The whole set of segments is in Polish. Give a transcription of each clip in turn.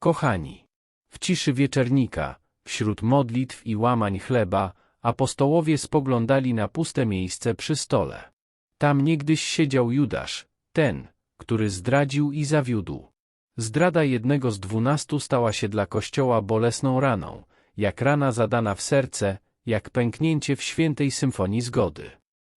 Kochani, w ciszy wieczernika, wśród modlitw i łamań chleba, apostołowie spoglądali na puste miejsce przy stole. Tam niegdyś siedział Judasz, ten, który zdradził i zawiódł. Zdrada jednego z dwunastu stała się dla Kościoła bolesną raną, jak rana zadana w serce, jak pęknięcie w świętej symfonii zgody.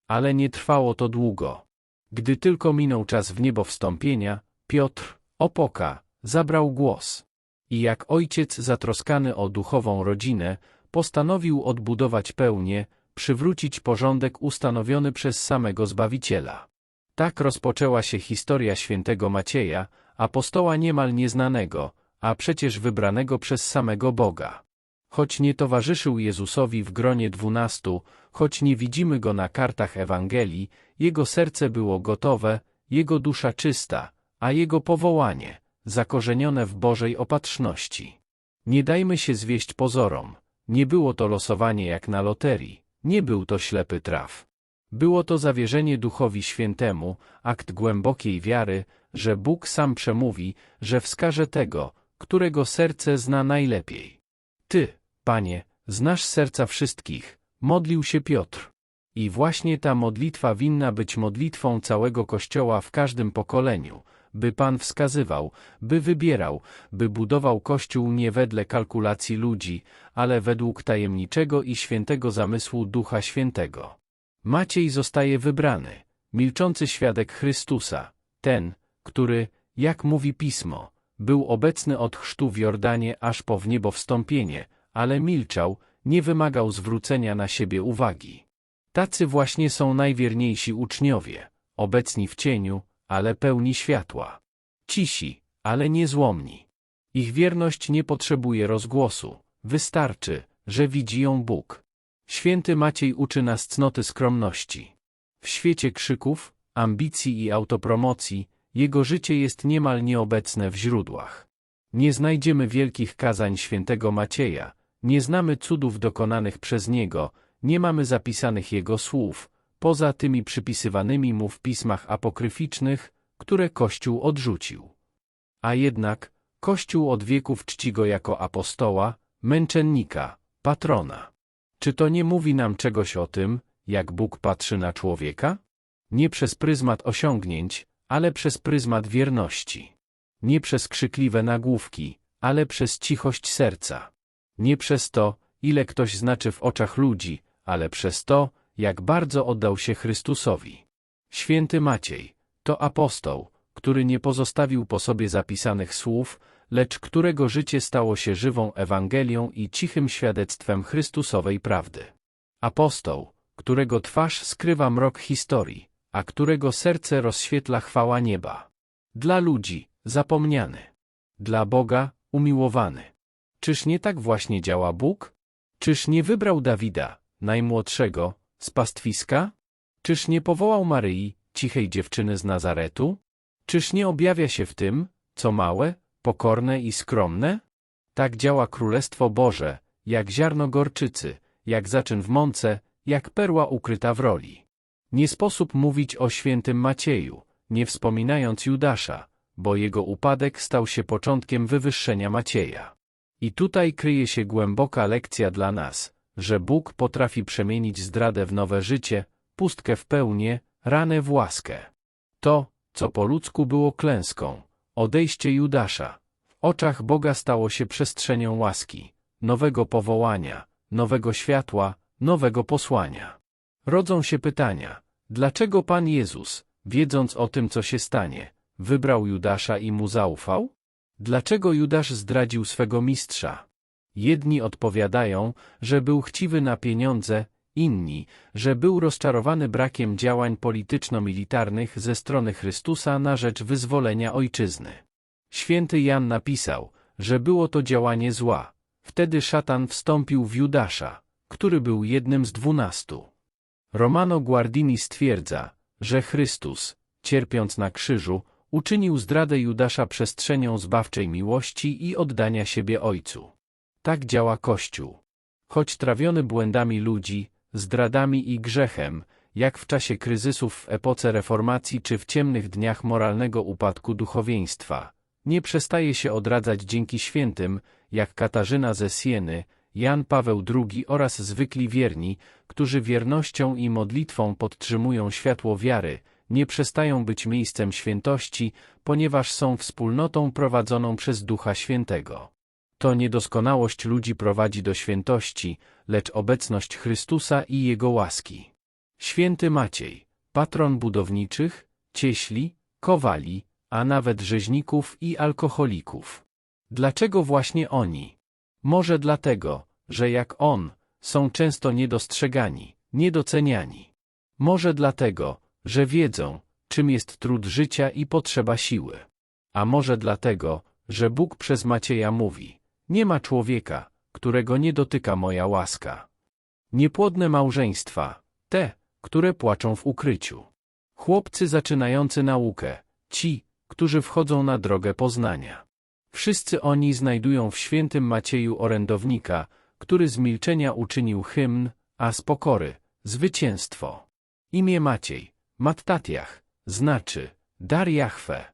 Ale nie trwało to długo. Gdy tylko minął czas w niebo wstąpienia, Piotr, opoka, zabrał głos. I jak ojciec zatroskany o duchową rodzinę, postanowił odbudować pełnię, przywrócić porządek ustanowiony przez samego Zbawiciela. Tak rozpoczęła się historia świętego Macieja, apostoła niemal nieznanego, a przecież wybranego przez samego Boga. Choć nie towarzyszył Jezusowi w gronie dwunastu, choć nie widzimy go na kartach Ewangelii, jego serce było gotowe, jego dusza czysta, a jego powołanie, zakorzenione w Bożej opatrzności. Nie dajmy się zwieść pozorom, nie było to losowanie jak na loterii, nie był to ślepy traf. Było to zawierzenie Duchowi Świętemu, akt głębokiej wiary, że Bóg sam przemówi, że wskaże tego, którego serce zna najlepiej. Ty, Panie, znasz serca wszystkich, modlił się Piotr. I właśnie ta modlitwa winna być modlitwą całego Kościoła w każdym pokoleniu, by Pan wskazywał, by wybierał, by budował Kościół nie wedle kalkulacji ludzi, ale według tajemniczego i świętego zamysłu Ducha Świętego. Maciej zostaje wybrany, milczący świadek Chrystusa, ten, który, jak mówi Pismo, był obecny od chrztu w Jordanie aż po w niebo wstąpienie, ale milczał, nie wymagał zwrócenia na siebie uwagi. Tacy właśnie są najwierniejsi uczniowie, obecni w cieniu, ale pełni światła. Cisi, ale niezłomni. Ich wierność nie potrzebuje rozgłosu, wystarczy, że widzi ją Bóg. Święty Maciej uczy nas cnoty skromności. W świecie krzyków, ambicji i autopromocji, jego życie jest niemal nieobecne w źródłach. Nie znajdziemy wielkich kazań świętego Macieja, nie znamy cudów dokonanych przez niego, nie mamy zapisanych jego słów, poza tymi przypisywanymi mu w pismach apokryficznych, które Kościół odrzucił. A jednak Kościół od wieków czci go jako apostoła, męczennika, patrona. Czy to nie mówi nam czegoś o tym, jak Bóg patrzy na człowieka? Nie przez pryzmat osiągnięć, ale przez pryzmat wierności. Nie przez krzykliwe nagłówki, ale przez cichość serca. Nie przez to, ile ktoś znaczy w oczach ludzi, ale przez to, jak bardzo oddał się Chrystusowi. Święty Maciej to apostoł, który nie pozostawił po sobie zapisanych słów, lecz którego życie stało się żywą Ewangelią i cichym świadectwem Chrystusowej prawdy. Apostoł, którego twarz skrywa mrok historii, a którego serce rozświetla chwała nieba. Dla ludzi zapomniany. Dla Boga umiłowany. Czyż nie tak właśnie działa Bóg? Czyż nie wybrał Dawida, najmłodszego, z pastwiska? Czyż nie powołał Maryi, cichej dziewczyny z Nazaretu? Czyż nie objawia się w tym, co małe, pokorne i skromne? Tak działa Królestwo Boże, jak ziarno gorczycy, jak zaczyn w mące, jak perła ukryta w roli. Nie sposób mówić o świętym Macieju, nie wspominając Judasza, bo jego upadek stał się początkiem wywyższenia Macieja. I tutaj kryje się głęboka lekcja dla nas, że Bóg potrafi przemienić zdradę w nowe życie, pustkę w pełnię, ranę w łaskę. To, co po ludzku było klęską, odejście Judasza, w oczach Boga stało się przestrzenią łaski, nowego powołania, nowego światła, nowego posłania. Rodzą się pytania, dlaczego Pan Jezus, wiedząc o tym, co się stanie, wybrał Judasza i mu zaufał? Dlaczego Judasz zdradził swego mistrza? Jedni odpowiadają, że był chciwy na pieniądze, inni, że był rozczarowany brakiem działań polityczno-militarnych ze strony Chrystusa na rzecz wyzwolenia ojczyzny. Święty Jan napisał, że było to działanie zła. Wtedy szatan wstąpił w Judasza, który był jednym z dwunastu. Romano Guardini stwierdza, że Chrystus, cierpiąc na krzyżu, uczynił zdradę Judasza przestrzenią zbawczej miłości i oddania siebie Ojcu. Tak działa Kościół. Choć trawiony błędami ludzi, zdradami i grzechem, jak w czasie kryzysów w epoce reformacji czy w ciemnych dniach moralnego upadku duchowieństwa, nie przestaje się odradzać dzięki świętym, jak Katarzyna ze Sieny, Jan Paweł II oraz zwykli wierni, którzy wiernością i modlitwą podtrzymują światło wiary, nie przestają być miejscem świętości, ponieważ są wspólnotą prowadzoną przez Ducha Świętego. To niedoskonałość ludzi prowadzi do świętości, lecz obecność Chrystusa i Jego łaski. Święty Maciej, patron budowniczych, cieśli, kowali, a nawet rzeźników i alkoholików. Dlaczego właśnie oni? Może dlatego, że jak on, są często niedostrzegani, niedoceniani. Może dlatego, że wiedzą, czym jest trud życia i potrzeba siły. A może dlatego, że Bóg przez Macieja mówi, nie ma człowieka, którego nie dotyka moja łaska. Niepłodne małżeństwa, te, które płaczą w ukryciu. Chłopcy zaczynający naukę, ci, którzy wchodzą na drogę poznania. Wszyscy oni znajdują w świętym Macieju orędownika, który z milczenia uczynił hymn, a z pokory zwycięstwo. Imię Maciej, Mattatiach, znaczy dar Jahwe.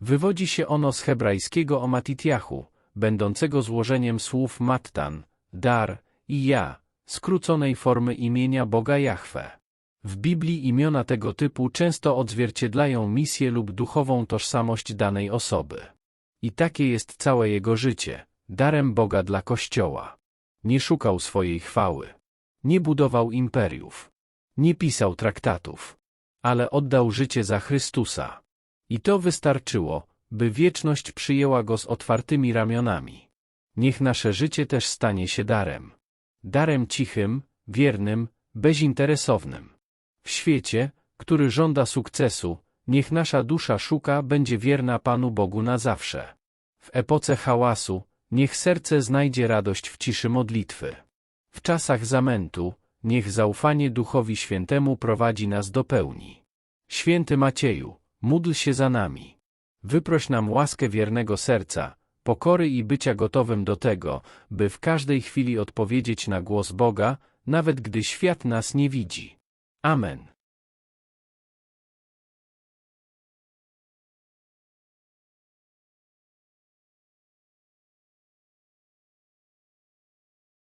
Wywodzi się ono z hebrajskiego Omatitiachu, będącego złożeniem słów Mattan, dar i ja, skróconej formy imienia Boga Jahwe. W Biblii imiona tego typu często odzwierciedlają misję lub duchową tożsamość danej osoby. I takie jest całe jego życie, darem Boga dla Kościoła. Nie szukał swojej chwały. Nie budował imperiów. Nie pisał traktatów. Ale oddał życie za Chrystusa. I to wystarczyło, by wieczność przyjęła go z otwartymi ramionami. Niech nasze życie też stanie się darem. Darem cichym, wiernym, bezinteresownym. W świecie, który żąda sukcesu, niech nasza dusza szuka będzie wierna Panu Bogu na zawsze. W epoce hałasu, niech serce znajdzie radość w ciszy modlitwy. W czasach zamętu, niech zaufanie Duchowi Świętemu prowadzi nas do pełni. Święty Macieju, módl się za nami. Wyproś nam łaskę wiernego serca, pokory i bycia gotowym do tego, by w każdej chwili odpowiedzieć na głos Boga, nawet gdy świat nas nie widzi. Amen.